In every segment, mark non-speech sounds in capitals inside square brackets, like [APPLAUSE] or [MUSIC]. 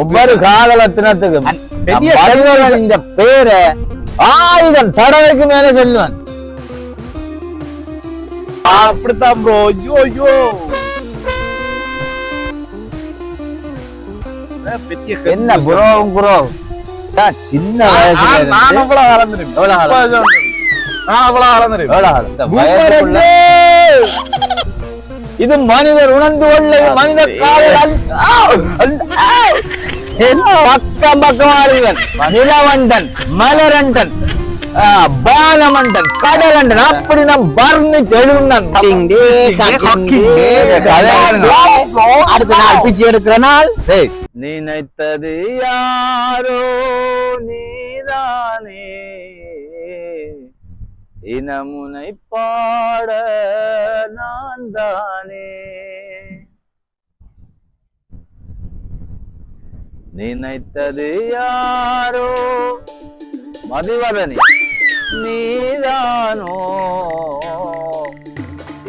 ஒவ்வொரு காதலத்தினத்துக்கும் இந்த பேரை ஆயிரம் தடவைக்கு மேல சொல்லுவேன். அப்படித்தான் ப்ரோ ஐயோ ஐயோ. என்ன ப்ரோ ப்ரோ சின்ன வயசுல நான் அவ்வளவு எவ்வளவு? நான் வயசுக்குள்ள இது மனிதர் உணர்ந்து கொள்ள மனித காதல்! பக்கம் பக்கம் ஆளுங்கள் நிலவண்டன் மலரண்டன் பாலமண்டன் கடலண்டன் அப்படி நான் வர்ணிச்சு எழுதுனேன் அடுத்த நாள் பிச்சை எடுக்கிற நாள்? நினைத்தது யாரோ நீதானே. இனமுனை பாட நான் தானே நினைத்தது யாரோ? மதிவதனி நீதானோ?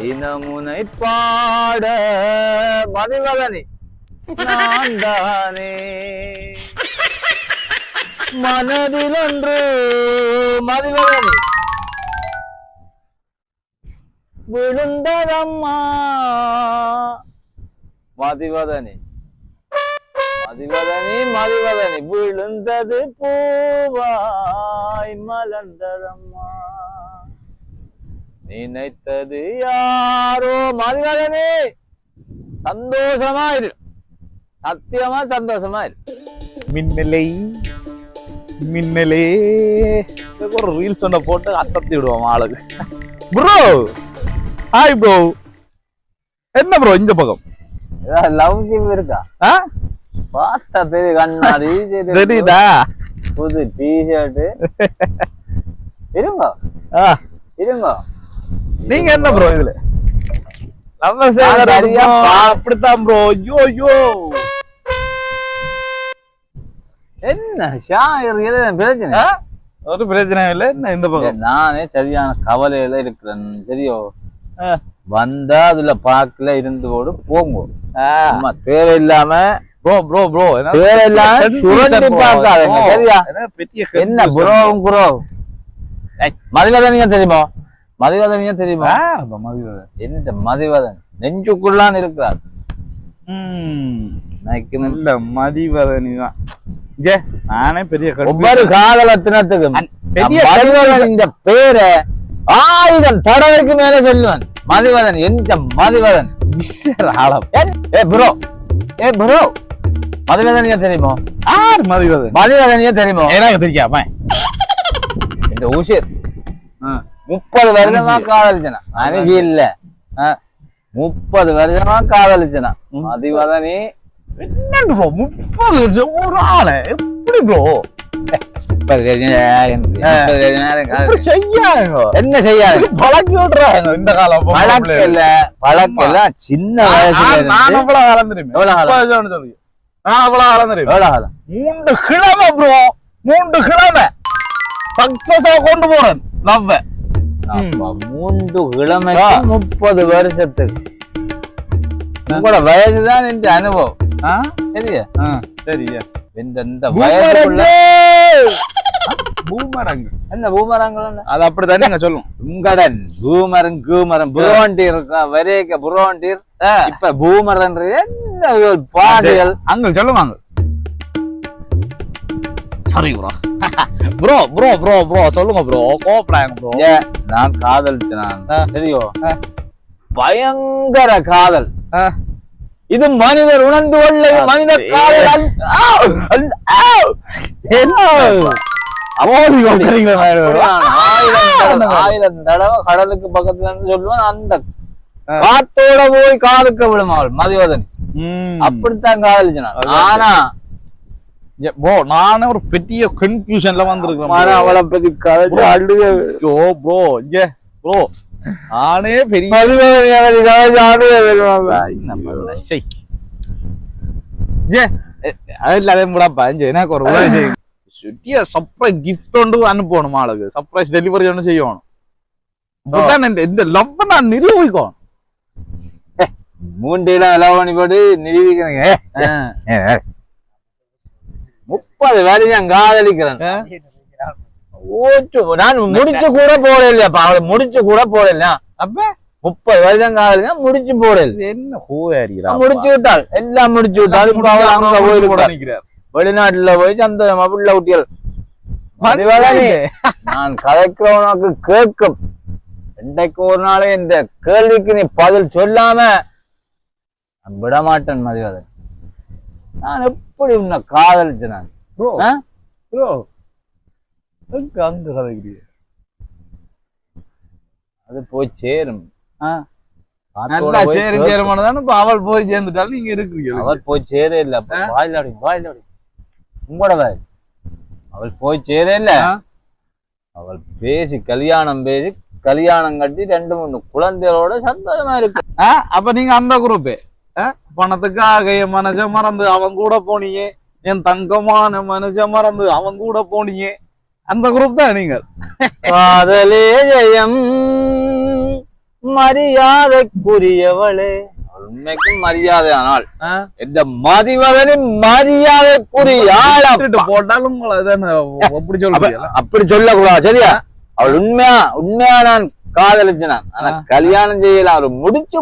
இனமுனை பாட மதிவதனி நான் தானே மனதில் ஒன்று மதிவதனி விழுந்ததம்மா? மதிவதனி மதிவதனி மதிவதனி விழுந்தது பூவாய் மலர்ந்ததம்மா. நினைத்தது யாரோ மதிவதனி. சந்தோஷமா இரு சத்தியமா சந்தோஷமா இரு மின்னலை. மின்னலே ஒரு ரீல்ஸ் ஒன்ன போட்டு அசத்தி விடுவோம் ஆளுக்கு. ப்ரோ ஹாய் ப்ரோ என்ன ப்ரோ இந்த பக்கம்? லவ் ஜிம் இருக்கா? ஆ? பார்த்தா பெரிய கண்ணாடி தெரியுதா? புது டிஷர்ட் இருங்க. இருங்க. நீங்க என்ன ப்ரோ இதுல? நம்ம அப்படித்தான் ப்ரோ ஐயோ ஐயோ. என்ன ஷாயர் பிரச்சனை? ஒரு பிரச்சனை இல்ல. என்ன இந்த பக்கம்? நானே சரியான கவலையில இருக்கிறேன். சரியோ. வந்தா அதுல பார்க்கல இருந்து போடு போங்க. தேவையில்லாம ப்ரோ ப்ரோ ப்ரோ தேவையில்லாம சுரண்டி பார்க்காதீங்க சரியா என்ன ப்ரோ ப்ரோ மதிவதனியா தெரியுமா? மதிவதனியா தெரியுமா? எந்த மதிவதன்? நெஞ்சுக்குள்ளான் இருக்கிறார். எனக்கு நல்ல மதிவதனி தான். ஜே நானே பெரிய ஒவ்வொரு காதலத்தினத்துக்கும் பெரிய மதிவதன் இந்த பேரை ஆயிரம் தடவைக்கு மேல சொல்லுவேன். மதிவதன் எந்த மதிவதன்? ஏ ப்ரோ ஏ ப்ரோ மதிவதனியா தெரியுமா? ஆர் மதிவதன். மதிவதனியா தெரியுமா? எனக்கு தெரியாம இந்த உசிர் முப்பது வருஷமா காதலிச்சனா? அனுஜி இல்ல. முப்பது வருஷமா காதலிச்சனா? மதிவதனி. என்ன ப்ரோ முப்பது வருஷம் ஒரு ஆளை? எப்படி ப்ரோ. செய்யாங்க? என்ன செய்யாது? பழக்கி விடுறாங்க இந்த காலம்? பழக்கம். இல்ல பழக்கம் சின்ன வயசுல நான் இருந்து அவ்வளவு கலந்துருமே எவ்வளவு காலம்? சொல்லி நான் அவ்வளவு கலந்துருமே எவ்வளவு காலம் மூன்று கிழமை ப்ரோ மூன்று கிழமை. சக்சஸா கொண்டு போறேன் லவ் மூன்று கிழமைக்கு முப்பது வருஷத்துக்கு. உங்களோட வயசுதான் இந்த அனுபவம். சரியா சரியா இந்த வயசுக்குள்ள [LAUGHS] பூமரங்க! என்ன பூமரங்கள் அது அப்படித்தானே நாங்க சொல்லுவோம் உங்கடன் பூமரன் கூமரன் புரோண்டீர் வரைக்க புரோண்டீர். இப்ப பூமரன் என்ன ஒரு பாதைகள் அங்க சொல்லுவாங்க sorry bro bro bro bro bro சொல்லுங்க ப்ரோ கோப்படாங்க ப்ரோ நான் காதலிச்சேன்? தெரியும்? பயங்கர காதல். இது மனிதர் உணர்ந்து கொள்ள மனித காதல்? ஆயிரம் தடவை- கடலுக்கு பக்கத்துல இருந்து சொல்லுவேன் அந்த காத்தோட போய் காதுக்க விடுமாள் மதிவதன். அப்படித்தான் காதலிச்சேன் ஆனா ப்ரோ நானே ஒரு பெரிய கன்ஃபியூஷன்ல வந்திருக்கேன் அவளை பத்தி காதலிச்சு ப்ரோ இங்க ப்ரோ நானே பெரிய எனக்கு ஒரு உதவி செய்யுங்க சுட்டிய சர்ப்ரைஸ் கிஃப்ட் ஒன்று அனுப்பணும் ஆளுக்கு. சர்ப்ரைஸ் டெலிவரி ஒன்று செய்யணும். இந்த- லவ் நான் நிரூபிக்கும் மூண்டில லவ் பண்ணி போட்டு நிரூபிக்கிறீங்க. ஆ. முப்பது வருஷம் காதலிக்கிறேன். நான் முடிச்சு கூட போடலையாப்பா அவளை முடிச்சு கூட போடல அப்ப? முப்பது வருஷம் காதலிச்சா முடிச்சு இது என்ன ஹூதாரிடா முடிச்சு விட்டாள். எல்லாம் முடிச்சு விட்டாள். இப்ப அவள் அங்க நிக்கிறார் வெளிநாட்டுல போய் சந்தோஷமா புள்ள மதிவதனி நான் கதைக்கிறவனுக்கு கேட்கும். இன்றைக்கு ஒரு நாளே இந்த கேள்விக்கு நீ பதில் சொல்லாம விட மாட்டேன் மதிவதன் நான் எப்படி உன்னை காதலிச்சேன் நான்? ப்ரோ ஆ? ப்ரோ எங்க அங்க கதைக்கிறீங்க அது போய் சேரும். நல்லா போய் சரி கேட்கும். சேரமானதானே இப்ப அவள் போய் சேர்ந்துட்டாலும் நீங்க இருக்கிறீங்க. அவர் போய் சேரே இல்ல. வாயிலாடி வாயிலாடி உங்களோட வாய். அவள் போய் சேரே இல்ல? அவள் பேசி கல்யாணம் பேசி கல்யாணம் கட்டி ரெண்டு மூணு குழந்தைகளோட சந்தோஷமா இருக்கு. அப்ப நீங்க அந்த குரூப் பணத்துக்காக என் மனச மறந்து அவன் கூட போனீங்க. என் தங்கமான மனச மறந்து அவன் கூட போனீங்க. அந்த குரூப் தான் நீங்கள். காதலே ஜெயம் மரியாதைக்குரியவளே உண்மைக்கும் மரியாதை ஆனால் ஆ? இந்த மதிவதனின் மரியாதைக்குரிய போட்டாலும் அப்படி அப்ப- சொல்றீங்க அப்படி சொல்லக்கூடாது சரியா? அவள் உண்மையா உண்மையா நான் காதலிச்சினான். ஆனா. கல்யாணம் செய்யல அவர் முடிச்சு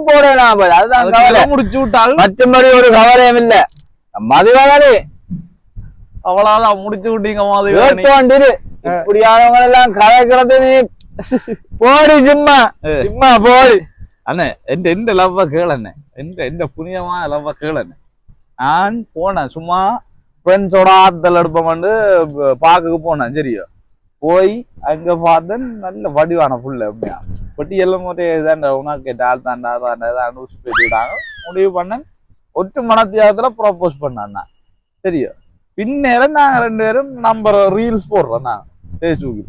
அவள். அதுதான் முடிச்சு விட்டால் மற்றபடி ஒரு கவலையும் இல்ல. மதிவதனி அவளால முடிச்சு விட்டீங்க மாதிரி இப்படியானவங்க எல்லாம் கலக்கிறது நீ போடி சும்மா சும்மா போடி அண்ணே எந்த எந்த லவ்வ கேளண்ணே எந்த எந்த புனிதமான லவ்வ கேளண்ணே நான் போனேன் சும்மா ஃப்ரெண்ட்ஸோட ஆத்தல் எடுப்போம் வந்து பார்க்க போனேன் சரியா போய் அங்க பார்த்தேன் நல்ல வடிவான புள்ள அப்படியா பட்டி எல்லாம் ஒரே இதாண்ட உனக்கு டால் தாண்டா தாண்டா தான் பேசிவிட்டாங்க முடிவு பண்ணேன் ஒட்டு மனத்தியாகத்துல ப்ரப்போஸ் பண்ணேன் சரியா பின்னேரம் நாங்க ரெண்டு பேரும் நம்பர் ரீல்ஸ் போடுறோம் நான் ஃபேஸ்புக்கில்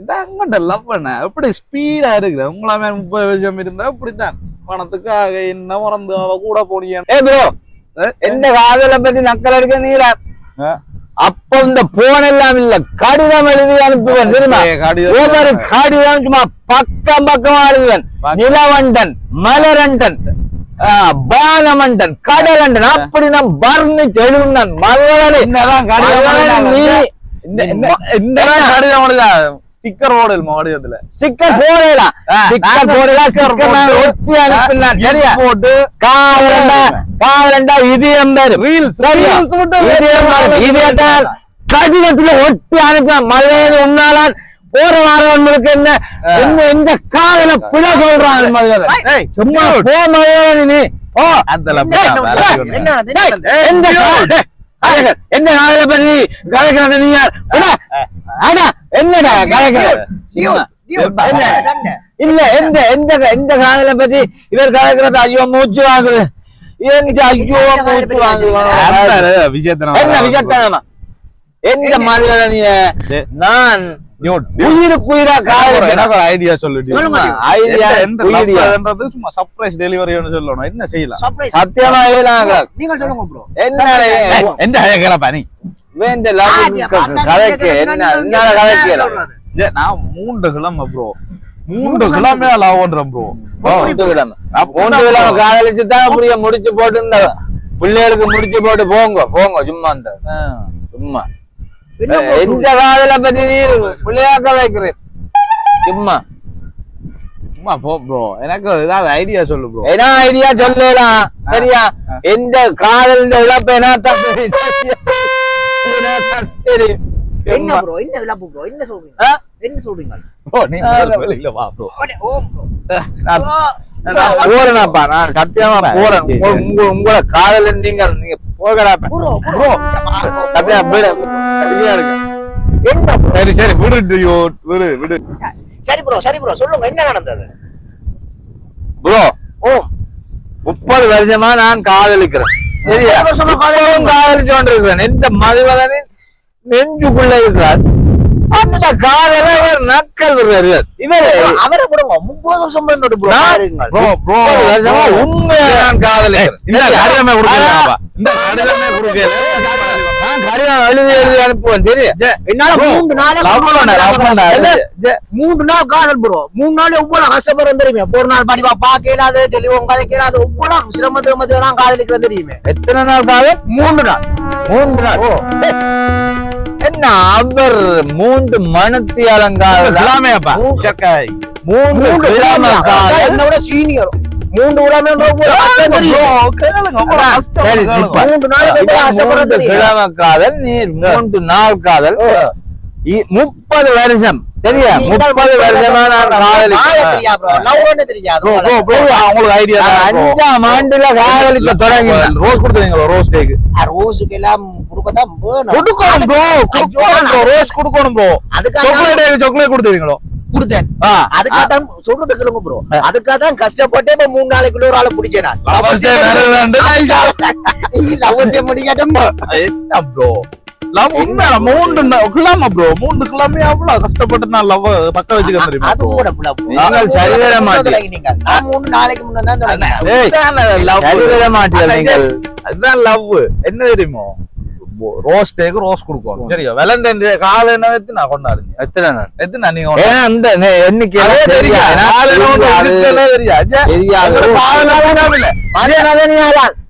இதான் அங்கிட்ட லவ் பண்ண எப்படி ஸ்பீடா இருக்கிறேன் உங்களா மேல முப்பது வருஷம் இருந்தா இப்படித்தான் பணத்துக்காக என்ன மறந்து அவ கூட போனீங்க ஏ ப்ரோ எந்த காதலை பத்தி நக்கல் எடுக்க நீரா. அப்ப இந்த போன் எல்லாம் இல்ல. கடிதம் எழுதி அனுப்புவேன் தெரியுமா? ஒவ்வொரு கடிதம் சும்மா பக்கம் பக்கமா எழுதுவேன் நிலவண்டன் மலரண்டன் பானமண்டன் கடலண்டன். அப்படி நான் வர்ணிச்சு எழுதுனேன் மலரே நீ ஸ்டிக்கர் ஓடல் மாடியத்துல ஸ்டிக்கர் போடலாம் ஸ்டிக்கர் போடலாம் ஸ்டிக்கர் நான் ஒட்டி அனுப்பினான் சரியா? போட்டு காவலண்டா காவலண்டா இது எம்பர் ரீல்ஸ் சரியா? இது எம்பர் இது எட்டால் கடிதத்துல ஒட்டி அனுப்பினான் மலையில உன்னாலான் போற வாரவங்களுக்கு என்ன? என்ன இந்த காதல பிழை சொல்றான் மதுரை? சும்மா போ மதுரை நீ. ஓ அந்த என்ன? என்ன நீ யார் அடா, அடா, என்னடா. இல்ல எந்த எந்த எந்த காதல பத்தி இவர் கலைக்கிறது ஐயோ மூச்சு வாங்குது. ஐயோ மூச்சு வாங்குது? விஜயத்தனம்? என்ன எந்த மாதிரி டேய். நான் டியூட் உயிருக்கு உயிரா காதல் எனக்கு ஐடியா சொல்லு டியூட். சொல்லுங்க. டியூட். ஐடியா லவ்ன்றது சும்மா சர்ப்ரைஸ் டெலிவரின்னு சொல்லணும். என்ன செய்யலாம். சத்தியமா நீங்க சொல்லுங்க ப்ரோ என்ன நீ? வேண்ட அந்த கதைக்கு என்ன என்ன நான் மூன்று கிழமை ப்ரோ மூன்று கிழமையா லவ் பண்றேன் ப்ரோ மூன்று கிழமை. மூன்று கிழமை காதலிச்சு தான் அப்படியே முடிச்சு போட்டு பிள்ளைகளுக்கு முடிச்சு போட்டு போங்க போங்க சும்மா இந்த சும்மா. எந்த காதல பத்தி நீ பிள்ளையாக்க வைக்கிறேன் சும்மா சும்மா போ ப்ரோ எனக்கு ஏதாவது ஐடியா சொல்லு ப்ரோ என்ன ஐடியா சொல்லலாம் சரியா எந்த காதல் இழப்பு என்ன தப்பு என்ன. ப்ரோ என்ன இழப்பு ப்ரோ என்ன சொல்றீங்க? என்ன சொல்றீங்க ப்ரோ நீ முதல்ல வெளியில வா ப்ரோ ஓடே, ஓம் ப்ரோ நான் போறேனாப்பா நான் சத்தியமா போறேன் உங்களோட காதல் நீங்க போகலாப்பா ப்ரோ இருக்கு. என்ன சரி சரி விடு டியோ விடு விடு. சரி ப்ரோ சரி ப்ரோ சொல்லுங்க என்ன நடந்தது? ப்ரோ ஓ. முப்பது வருஷமா நான் காதலிக்கிறேன். சரியா? காதலிச்சு கொண்டிருக்கிறேன். எந்த மதுவதனின் நெஞ்சுக்குள்ள இருக்கிறார். அந்த காதல நக்கல் விடுறார் இவர் அவரை விடுங்க முப்பது வருஷம் என்னோட ப்ரோ ப்ரோ ப்ரோ உண்மையா நான் இந்த? கடிதமே ஆனா, கொடுக்கல இந்த கடிதமே கொடுக்கல நான் கடிதம் நான் எழுதி எழுதி அனுப்புவேன் தெரியும் என்னால மூன்று நாளே நாள் காதல் ப்ரோ மூணு நாள் எவ்வளவு கஷ்டப்படுறோம் தெரியுமே? ஒரு நாள் படிவா பாக்கலாது டெலிஃபோன் கதைக்கலாது எவ்வளவு சிரமத்தை மத்திய நான் காதலிக்கிறேன் தெரியுமே? எத்தனை நாள் காதல்? மூன்று நாள். மூன்று நாள். என்ன அவர் மூன்று கிழமை கிழமை காதல் என்னோட சீனியர் மூன்று கிழமை காதல் நீர் நாள் காதல். முப்பது வருஷம். சரியா? முப்பது வருஷமா நான் ஐடியா அஞ்சாம் ஆண்டுல காதலிக்க தொடங்கினேன். ரோஸ் கொடுத்தீங்களா ரோஸ் கேக்கு ரோஸுக்கு எல்லாம் கொடுக்கத்தான் வேணும். கொடுக்கணும் ப்ரோ கொடுக்கணும் ப்ரோ ரோஸ் கொடுக்கணும் ப்ரோ சாக்லேட் சாக்லேட் கொடுத்தீங்களோ கொடுத்தேன். அதுக்காக தான் சொல்றது கேளுங்க ப்ரோ அதுக்காக தான் கஷ்டப்பட்டு இப்ப மூணு நாளைக்குள்ள ஒரு ஆளை பிடிச்சேன். அவசியம் என்ன ப்ரோ லவ் மூன்று கிழமை ப்ரோ மூன்று கிழமை அவ்வளவு கஷ்டப்பட்டு நான் லவ் பக்க வச்சுக்க தெரியுமா அது கூட. நீங்கள் மூணு மாட்டீங்க. தொடங்கினீங்க. நான் மூணு நாளைக்கு முன்ன தான் சரிவர மாட்டீர்கள் நீங்கள். அதுதான் லவ் என்ன தெரியுமோ? ரோஸ் டேக்கு ரோஸ் கொடுக்கணும். சரியா? வேலண்டைன் டே காலை என்ன வைத்து நான் கொண்டாடுங்க எத்தனை நாள்? எத்தனை நீங்க ஏன் அந்த எண்ணிக்கை.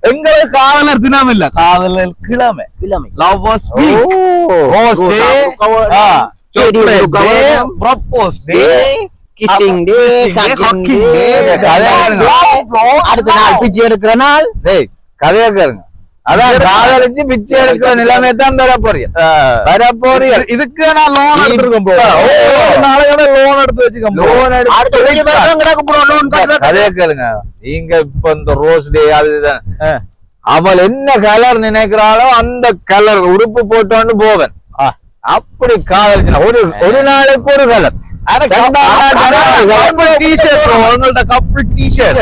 எங்களுக்கு காதலர் தினம் இல்ல காதலர் கிழமை. இளமை. லவ்வர்ஸ் ஓ, rose day. Propose day hugging day. day. கல்யாணம். அடுத்த நாள் பிச்சை எடுக்கிற நாள். டேய், கதையை கேளுங்க. அதான் காதலிச்சு பிச்சை எடுக்கிற நிலைமை தான் பெற போறீங்க இதுக்கு நான் லோன் ஓ. நாளைக்கு லோன் எடுத்து வச்சுக்கேன் bro. லோன் கட்டுறது. கதையை கேளுங்க நீங்க இப்ப இந்த ரோஸ் டே அது இதுதான். ஆ. அவள் என்ன கலர் நினைக்கிறாளோ அந்த கலர் உடுப்பு போட்டோன்னு போவேன் அப்படி காதலிச்சு ஒரு ஒரு நாளைக்கு ஒரு கலர் ரெண்டாம் நாள் கலர் T-shirt bro, உங்கள்ட்ட couple T-shirt.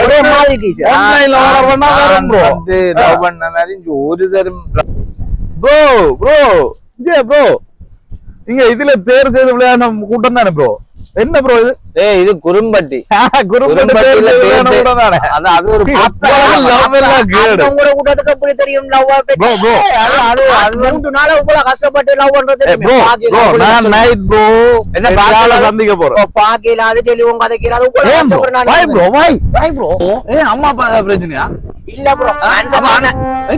ஒரே மாதிரி t-shirt. Online ல order பண்ணா வரும் bro. நான் வந்து love பண்ண மாதிரி இங்க ஒரு தரம் Bro, bro, இங்க bro. இங்க இதுல தேர்வு செய்து விளையாட கூட்டம் தானே ப்ரோ என்ன ப்ரோ இது? ஏய் இது குறும்பட்டி. குறும்பட்டு பேரு- தானே அது அது ஒரு love எல்லாம் கேடு. அடுத்தவங்க கூட்டத்துக்கு எப்படி தெரியும் பத்தி? Bro, bro. அது அது அது மூன்று நாளா இவ்வளவு கஷ்டப்பட்டு love பண்றது தெரியுமே. ப்ரோ ப்ரோ அப்படி நான் நைட் ப்ரோ என்ன பாக்கல? சந்திக்க போறோம் இப்போ பாக்கியில அது டெலிஃபோன் கதைக்கல அது இவ்வளவு ஏன் ப்ரோ கஷ்டப்படுற நாள் why bro why Why? Bro? ஏ அம்மா அப்பா பிரச்சனையா? இல்ல ப்ரோ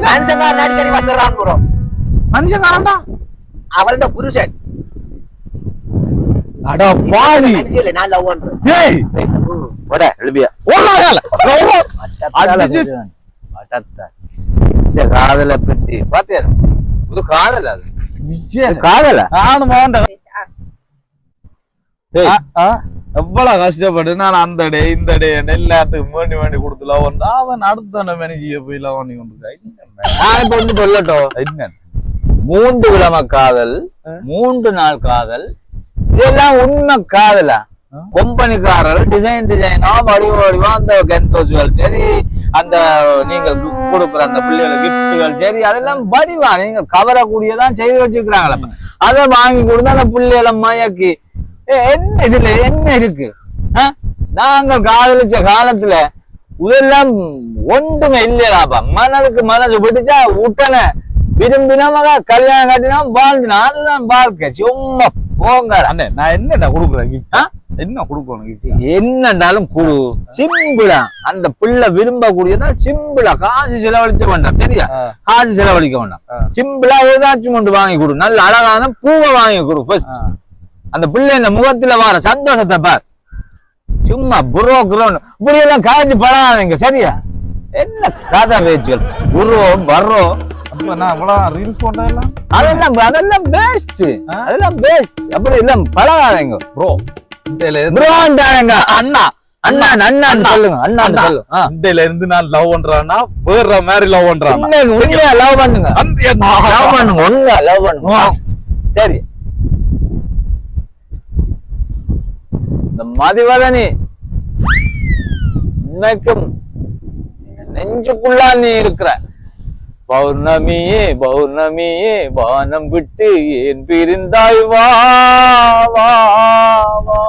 மனுஷங்காரன் அடிக்கடி வந்துடுறான் ப்ரோ மனுஷன் அவள்தான் புருஷன். அட பாவி. நான் லவ் பண்றேன் எழுபியா ஓடாதல அடிச்சு-. இந்த காதலை பத்தி பாத்தியா? இது காதல் அது? காதல? நானும் எவ்வளவு கஷ்டப்பட்டு நான் அந்த டே இந்த டே எல்லாத்துக்கும் வேண்டி வேண்டி கொடுத்து லவ் பண்ணா அவன் அடுத்த மேனேஜிய போய் லவ் பண்ணி கொண்டு நான் இப்ப வந்து சொல்லட்டும். மூன்று கிழமை காதல் மூன்று நாள் காதல் இதெல்லாம் உண்மை காதலா. கம்பெனிக்காரர் டிசைன் டிசைனா வடிவ வடிவா அந்த கென்டோஸ்கள் சரி. அந்த நீங்க கு- கொடுக்குற அந்த பிள்ளைகள் கிஃப்ட்டுகள் சரி. அதெல்லாம் வடிவா நீங்க கவரக்கூடியதான் செய்து வச்சுக்கிறாங்களா அதை வாங்கி கொடுத்து அந்த பிள்ளைகளை மயக்கி. ஏ, என்ன இதுல என்ன இருக்கு? நாங்கள் காதலிச்ச காலத்துல இதெல்லாம் ஒன்றுமே இல்லையாப்பா. மனதுக்கு மனசு பிடிச்சா உடனே விரும்பினமாக கல்யாணம் கட்டினா வாழ்ந்துனா அதுதான் வாழ்க்கை. சும்மா போங்க அண்ணே நான் என்னடா கொடுக்குறேன்? ஆ? என்ன கொடுக்கணும் gift? என்னண்டாலும் குடு சிம்பிளா அந்த பிள்ளை விரும்பக்கூடியதா சிம்பிளா காசு செலவழிக்க வேண்டாம் சரியா. காசு செலவழிக்க வேண்டாம். சிம்பிளா ஏதாச்சும் கொண்டு வாங்கி கொடு நல்ல அழகான பூவை வாங்கி கொடு ஃபர்ஸ்ட். அந்த பிள்ளை இந்த முகத்துல வர சந்தோஷத்தை பார் சும்மா புரோ குரோன் இப்படி எல்லாம் காய்ச்சி பழகாதீங்க சரியா என்ன கதை பேச்சுகள் குரோ பர்ரோ அதெல்லாம் அதெல்லாம் பெஸ்ட்? அதெல்லாம் பெஸ்ட் அப்படி எல்லாம் பழகாதீங்க ப்ரோ அண்ணா அண்ணா அண்ணா சொல்லுங்க அண்ணா. சொல்லுங்க ஆ. இந்த இருந்து நான் லவ் பண்றான்னா வேற மாதிரி லவ் பண்றான் உண்மையா லவ் பண்ணுங்க. லவ் பண்ணுங்க உண்மையா லவ் பண்ணுங்க. சரி. இந்த மதிவதனி இன்னைக்கும் நெஞ்சுக்குள்ளா நீ இருக்கிற. பௌர்ணமியே பௌர்ணமியே வானம் விட்டு ஏன் பிரிந்தாய்? வா வா வா.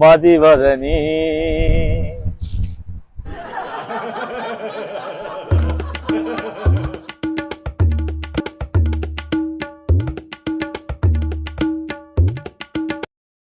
மதிவதனி.